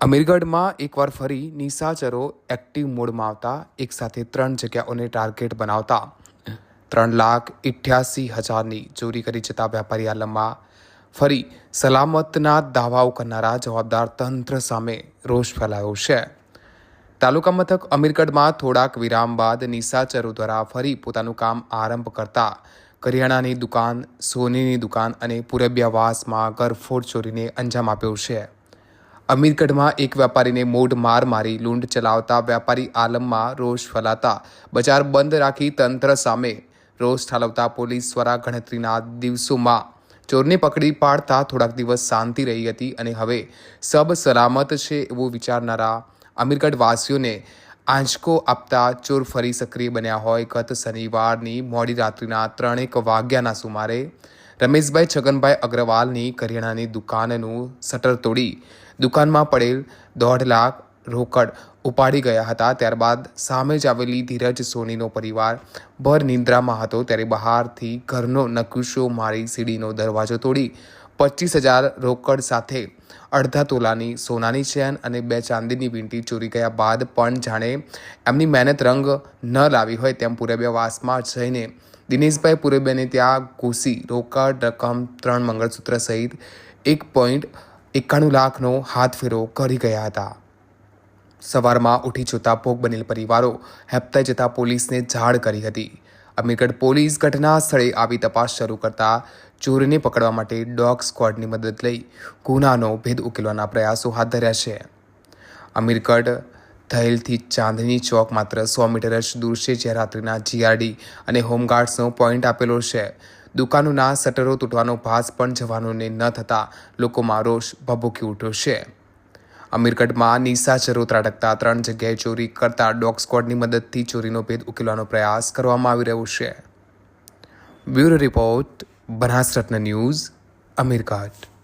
અમીરગઢમાં એકવાર ફરી નિશાચરો એક્ટિવ મોડમાં આવતા, એકસાથે ત્રણ જગ્યાઓને ટાર્ગેટ બનાવતા. ત્રણ લાખ ઇઠ્યાસી હજારની ચોરી કરી જતા વેપારી આલમમાં ફરી સલામતના દાવાઓ કરનારા જવાબદાર તંત્ર સામે રોષ ફેલાયો છે. તાલુકા મથક અમીરગઢમાં થોડાક વિરામ બાદ નિશાચરો દ્વારા ફરી પોતાનું કામ આરંભ કરતા કરિયાણાની દુકાન, સોનીની દુકાન અને પૂરબ્યાવાસમાં ગરફોડ ચોરીને અંજામ આપ્યો છે. અમીરગઢમાં એક વેપારીને મોઢ માર મારી લૂંટ ચલાવતા વેપારી આલમમાં રોષ ફેલાતા બજાર બંધ રાખી તંત્ર સામે રોષ ઠાલવતા પોલીસ દ્વારા ગણતરીના દિવસોમાં ચોરને પકડી પાડતા થોડાક દિવસ શાંતિ રહી હતી અને હવે સબ સલામત છે એવું વિચારનારા અમીરગઢ વાસીઓને આંચકો આપતા ચોર ફરી સક્રિય બન્યા હોય. ગત શનિવારની મોડી રાત્રિના ત્રણેક વાગ્યાના સુમારે રમેશભાઈ છગનભાઈ અગ્રવાલની કરિયાણાની દુકાનનું શટર તોડી દુકાનમાં પડેલ દોઢ લાખ રોકડ ઉપાડી ગયા હતા. ત્યારબાદ સામે જ આવેલી ધીરજ સોનીનો પરિવાર ભર નિંદ્રામાં હતો. ત્યારે બહારથી ઘરનો નકુશો મારી સીડીનો દરવાજો તોડી પચીસ હજાર રોકડ સાથે અડધા તોલાની સોનાની ચેન અને બે ચાંદીની વીંટી ચોરી ગયા બાદ પણ જાણે એમની મહેનત રંગ ન લાવી હોય તેમ પૂરેબ્યવાસમાં જઈને દિનેશભાઈ પુરેબેને ત્યાં ઘૂસી રોકડ રકમ ત્રણ મંગળસૂત્ર સહિત એક પોઈન્ટ એકાણું લાખનો હાથ ફેરો કરી ગયા હતા. સવારમાં ઉઠી જોતા ભોગ બનેલ પરિવારો હેપતાઈ જતા પોલીસને જાણ કરી હતી. અમીરગઢ પોલીસ ઘટના સ્થળે આવી તપાસ શરૂ કરતા ચોરને પકડવા માટે ડોગ સ્ક્વોડની મદદ લઈ ગુનાનો ભેદ ઉકેલવાના પ્રયાસો હાથ ધર્યા છે. અમીરગઢ થયેલથી ચાંદની ચોક માત્ર સો મીટર જ દૂર છે જ્યાં રાત્રિના જીઆરડી અને હોમગાર્ડ્સનો પોઈન્ટ આપેલો છે. દુકાનોના શટરો તૂટવાનો ભાસ પણ જવાનોને ન થતાં લોકોમાં રોષ ભભૂકી ઉઠ્યો છે. અમીરગઢમાં નિશાચરો ત્રાટકતા, ત્રણ જગ્યાએ ચોરી કરતા ડોગ સ્કોડની મદદથી ચોરીનો ભેદ ઉકેલવાનો પ્રયાસ કરવામાં આવી રહ્યો છે. Bureau report Banasratna news, Amirgadh.